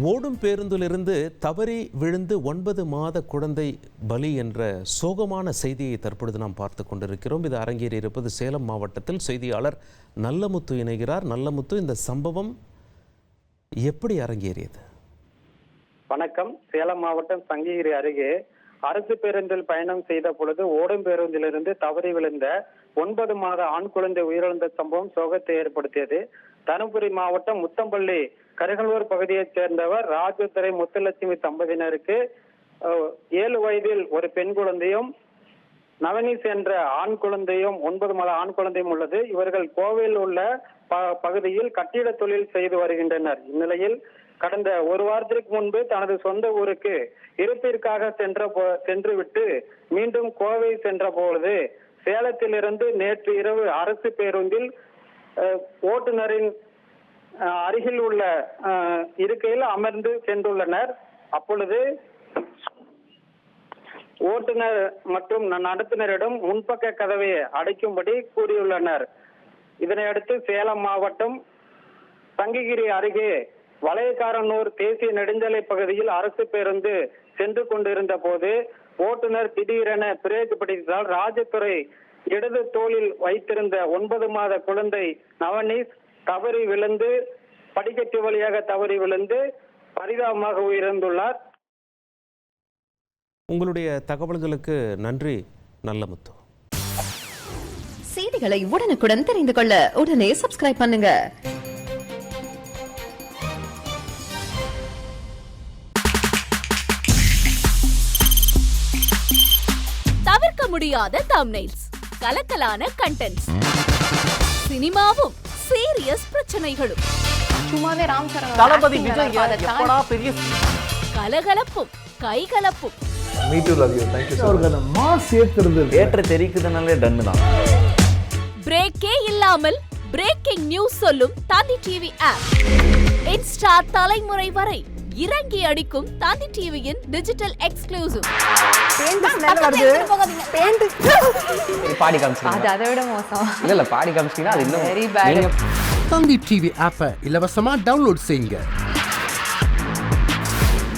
ஓடும் பேருந்திலிருந்து தவறி விழுந்து ஒன்பது மாத குழந்தை பலி என்ற சோகமான செய்தியை தற்பொழுது நாம் பார்த்து கொண்டிருக்கிறோம். இது அரங்கேறி இருப்பது சேலம் மாவட்டத்தில். செய்தியாளர் நல்லமுத்து இணைகிறார். நல்லமுத்து இந்த சம்பவம் எப்படி அரங்கேறியது? வணக்கம். சேலம் மாவட்டம் சங்ககிரி அருகே அரசு பேருந்தில் பயணம் செய்த பொழுது ஓடும் பேருந்திலிருந்து தவறி விழுந்த ஒன்பது மாத ஆண் குழந்தை உயிரிழந்த சம்பவம் சோகத்தை ஏற்படுத்தியது. தருமபுரி மாவட்டம் முத்தம்பள்ளி கருகலூர் பகுதியைச் சேர்ந்தவர் ராஜதுரை முத்துலட்சுமி தம்பதியினருக்கு ஏழு வயதில் ஒரு பெண் குழந்தையும் நவனீஸ் என்ற ஆண் குழந்தையும் ஒன்பது மாத ஆண் குழந்தையும் உள்ளது. இவர்கள் கோவையில் உள்ள ப- பகுதியில் கட்டிட தொழில் செய்து வருகின்றனர். இந்நிலையில் கடந்த ஒரு வாரத்திற்கு முன்பு தனது சொந்த ஊருக்கு இருப்பிற்காக சென்ற போ- சென்று விட்டு மீண்டும் கோவை சென்ற பொழுது சேலத்திலிருந்து நேற்று இரவு அரசு பேருந்தில் ஓட்டுநரின் அருகில் உள்ள இருக்கையில் அமர்ந்து சென்றுள்ளனர். அப்பொழுது ஓட்டுநர் மற்றும் நடத்துனரிடம் முன்பக்க கதவை அடைக்கும்படி கூறியுள்ளனர். இதனையடுத்து சேலம் மாவட்டம் சங்ககிரி அருகே வளையக்காரனூர் தேசிய நெடுஞ்சாலை பகுதியில் அரசு பேருந்து சென்று கொண்டிருந்த போது ஓட்டுநர் திடீரென பிரேக் பிடித்ததால் ராஜதுறை இடது தோளில் வைத்திருந்த ஒன்பது மாத குழந்தை நவனீஸ் தவறி விழுந்து படிக்கட்டு வழியாக தவறி விழுந்து பரிதாபமாக உயிரிழந்துள்ளார். உங்களுடைய தகவல்களுக்கு நன்றி நல்லமுத்து செய்திகளை உடனுக்குடன் தெரிந்து கொள்ள உடனே சப்ஸ்கிரைப் பண்ணுங்க. தவிர்க்க முடியாத தம்னைல்ஸ் கலக்கலான கண்டென்ட்ஸ் சினிமாவும் சீரியஸ் பிரச்சனைகளும். சும்மாவே ராம் சரண் தளபதி விஜய் கலகலப்பும் கைகலப்பும். Me too love you thank you அவர்கள் அந்த மாஸ் ஏத்துறது தேட்டர் தெரிக்குதுனாலே டன்னு தான். பிரேக்கே இல்லாமல் பிரேக்கிங் நியூஸ் சொல்லும் தந்தி டிவி ஆப் இன்ஸ்டா தலைமுறை வரை இறங்கி அடிக்கும் தந்தி டிவியின் டிஜிட்டல் எக்ஸ்க்ளூசிவ் பாடி காமிச்சிங்க அது அதை விட மோசம். இல்ல இல்ல பாடி காமிச்சிங்கன்னா அது இன்னும் Very bad. நீங்க தந்தி டிவி ஆப்பை இலவசமா டவுன்லோட் செய்யுங்க.